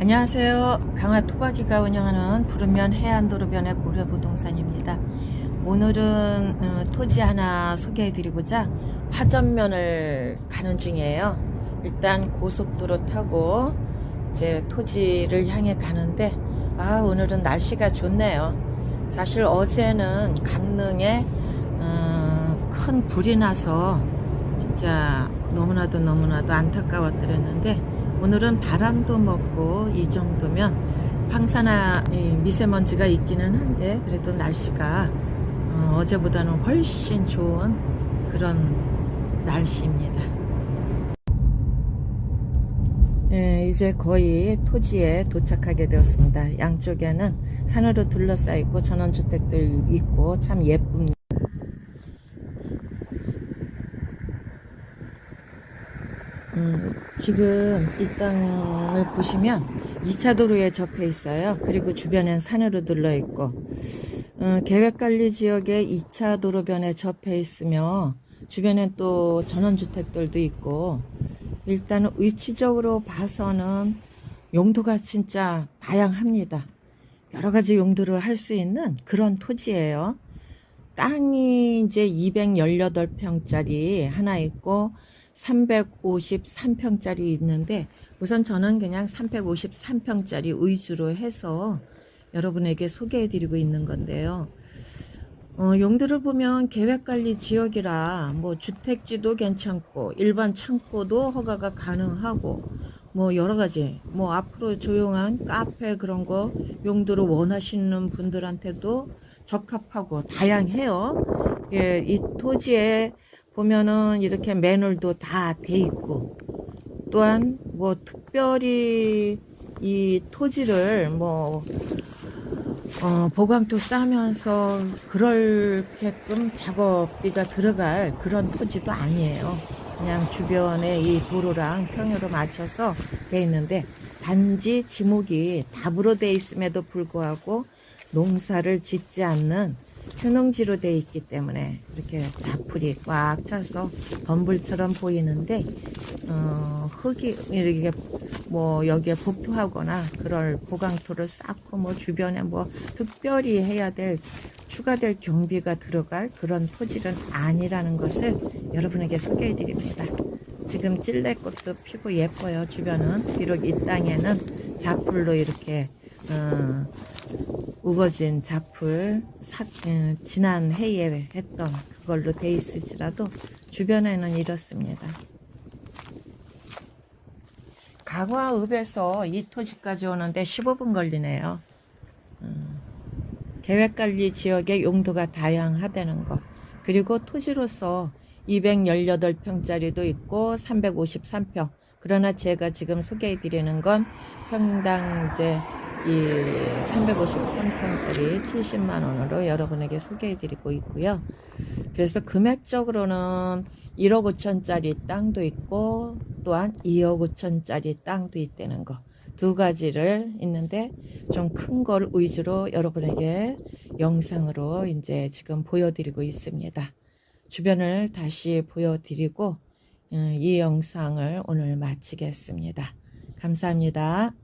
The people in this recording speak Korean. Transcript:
안녕하세요. 강화 토박이가 운영하는 부르면 해안도로변의 고려부동산입니다. 오늘은 어, 토지 하나 소개해드리고자 화전면을 가는 중이에요. 일단 고속도로 타고 이제 토지를 향해 가는데 아 오늘은 날씨가 좋네요. 사실 어제는 강릉에 어, 큰 불이 나서 진짜 너무나도 너무나도 안타까웠더랬는데 오늘은 바람도 먹고 이 정도면 황사나 이 미세먼지가 있기는 한데 그래도 날씨가 어, 어제보다는 훨씬 좋은 그런 날씨입니다. 예, 이제 거의 토지에 도착하게 되었습니다. 양쪽에는 산으로 둘러싸여 있고 전원주택들 있고 참 예쁩니다. 음, 지금 이 땅을 보시면 2차 도로에 접해 있어요. 그리고 주변엔 산으로 둘러 있고, 어, 계획관리 지역에 2차 도로변에 접해 있으며, 주변엔 또 전원주택들도 있고, 일단은 위치적으로 봐서는 용도가 진짜 다양합니다. 여러 가지 용도를 할 수 있는 그런 토지예요. 땅이 이제 218평짜리 하나 있고 353평짜리 있는데 우선 저는 그냥 353평짜리 위주로 해서 여러분에게 소개해 드리고 있는 건데요. 어, 용도를 보면 계획관리 지역이라 뭐 주택지도 괜찮고 일반 창고도 허가가 가능하고 뭐 여러 가지 뭐 앞으로 조용한 카페 그런 거 용도를 원하시는 분들한테도 적합하고 다양해요. 예, 이 토지에 보면은 이렇게 매놀도 다 돼 있고 또한 뭐 특별히 이 토지를 뭐 어, 보강토 싸면서 그럴게끔 작업비가 들어갈 그런 토지도 아니에요. 그냥 주변에 이 도로랑 평으로 맞춰서 돼 있는데 단지 지목이 답으로 돼 있음에도 불구하고 농사를 짓지 않는 휴농지로 돼 있기 때문에 이렇게 자풀이 꽉 차서 덤불처럼 보이는데 어, 흙이 이렇게 뭐 여기에 복토하거나 그럴 보강토를 쌓고 뭐 주변에 뭐 특별히 해야 될 추가될 경비가 들어갈 그런 토지는 아니라는 것을 여러분에게 소개해 드립니다. 지금 찔레꽃도 피고 예뻐요. 주변은 비록 이 땅에는 자풀로 이렇게 어, 우거진 자풀 사, 어, 지난 해에 했던 그걸로 돼 있을지라도 주변에는 이렇습니다. 강화읍에서 이 토지까지 오는데 15분 걸리네요. 음, 계획관리 지역의 용도가 다양하다는 것. 그리고 토지로서 218평짜리도 있고 353평. 그러나 제가 지금 소개해 드리는 건 평당 이제 이 353평짜리 70만 원으로 여러분에게 소개해 드리고 있고요. 그래서 금액적으로는 1억 5천짜리 땅도 있고 또한 2억 5천짜리 땅도 있다는 거. 두 가지를 있는데 좀 큰 걸 위주로 여러분에게 영상으로 이제 지금 보여드리고 있습니다. 주변을 다시 보여드리고 음, 이 영상을 오늘 마치겠습니다. 감사합니다.